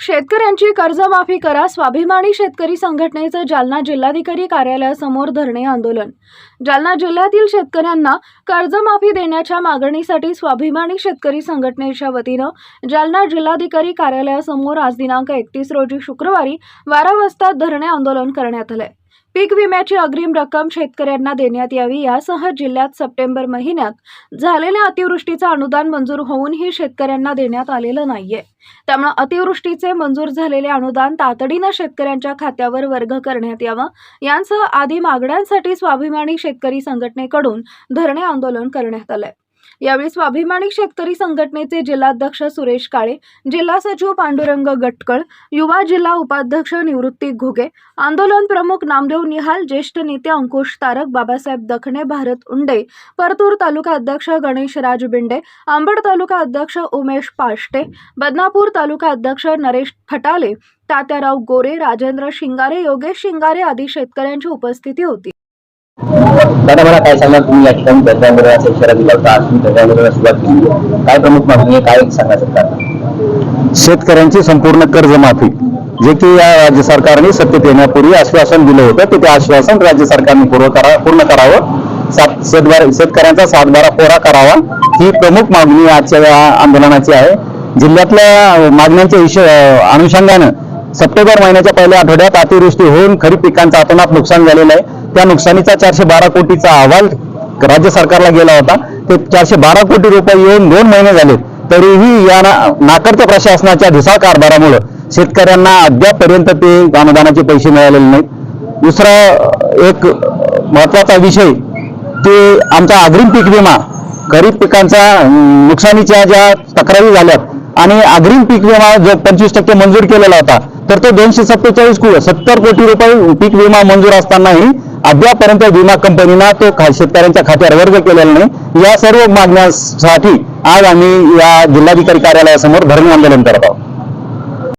शेतकऱ्यांची कर्जमाफी करा स्वाभिमानी शेतकरी संघटनेचं जालना जिल्हाधिकारी कार्यालयासमोर धरणे आंदोलन. जालना जिल्ह्यातील शेतकऱ्यांना कर्जमाफी देण्याच्या मागणीसाठी स्वाभिमानी शेतकरी संघटनेच्या वतीनं जालना जिल्हाधिकारी कार्यालयासमोर आज दिनांक एकतीस रोजी शुक्रवारी बारा वाजता धरणे आंदोलन करण्यात आलंय. पीक विम्याची अग्रिम रक्कम शेतकऱ्यांना देण्यात यावी यासह जिल्ह्यात सप्टेंबर महिन्यात झालेल्या अतिवृष्टीचं अनुदान मंजूर होऊनही शेतकऱ्यांना देण्यात आलेलं नाहीये. त्यामुळे अतिवृष्टीचे मंजूर झालेले अनुदान तातडीनं शेतकऱ्यांच्या खात्यावर वर्ग करण्यात यावं. यांसह आदी मागण्यांसाठी स्वाभिमानी शेतकरी संघटनेकडून धरणे आंदोलन करण्यात आलंय. यावेळी स्वाभिमानी शेतकरी संघटनेचे जिल्हाध्यक्ष सुरेश काळे जिल्हा सचिव पांडुरंग गटकळ युवा जिल्हा उपाध्यक्ष निवृत्ती घुगे आंदोलन प्रमुख नामदेव निहाल ज्येष्ठ नेते अंकुश तारक बाबासाहेब दखणे भारत उंडे परतूर तालुका अध्यक्ष गणेश राज बिंडे आंबड तालुका अध्यक्ष उमेश पाष्टे बदनापूर तालुका अध्यक्ष नरेश फटाले तात्याराव गोरे राजेंद्र शिंगारे योगेश शिंगारे आदी शेतकऱ्यांची उपस्थिती होती. दादा मला काय सांगा तुम्ही? या ठिकाणी ध्वजांदोलनाचा इशारा दिला होता आज तुम्ही ध्वजांदोलनाला सुरुवात केली काय प्रमुख मागणी आहे? काय सांगा सरकारला शेतकऱ्यांची संपूर्ण कर्जमाफी जे की या राज्य सरकारने सत्तेत येण्यापूर्वी आश्वासन दिलं होतं ते ते आश्वासन राज्य सरकारने पूर्ण करा पूर्ण करावं. सात शेतकऱ्यांचा सातबारा कोरा करावा ही प्रमुख मागणी आजच्या या आंदोलनाची आहे. जिल्ह्यातल्या मागण्यांच्या हिश अनुषंगानं सप्टेंबर महिन्याच्या पहिल्या आठवड्यात अतिवृष्टी होऊन खरीप पिकांचं अतोनात नुकसान झालेलं आहे. त्या नुकसानीचा चारशे बारा कोटीचा अहवाल राज्य सरकारला गेला होता. ते चारशे बारा कोटी रुपये येऊन दोन महिने झाले. तरीही या ना- नाकर्त्या प्रशासनाच्या ढिसाळ कारभारामुळं शेतकऱ्यांना अद्यापपर्यंत ते अनुदानाचे पैसे मिळालेले नाहीत. दुसरा एक महत्त्वाचा विषय ते आमचा अग्रिम पीक विमा खरीप पिकांचा नुकसानीच्या ज्या तक्रारी झाल्यात आणि अग्रिम पीक विमा जो पंचवीस टक्के मंजूर केलेला होता तर तो दोनशे सत्तेचाळीस सत्तर कोटी रुपये पीक विमा मंजूर असतानाही अद्यापर्यंत विमा कंपनीना तो शेतकऱ्यांच्या खात्यावर वर्ग केलेला नाही. या सर्व मागण्यासाठी आज आम्ही या जिल्हाधिकारी कार्यालयासमोर धरण आंदोलन करत आहोत.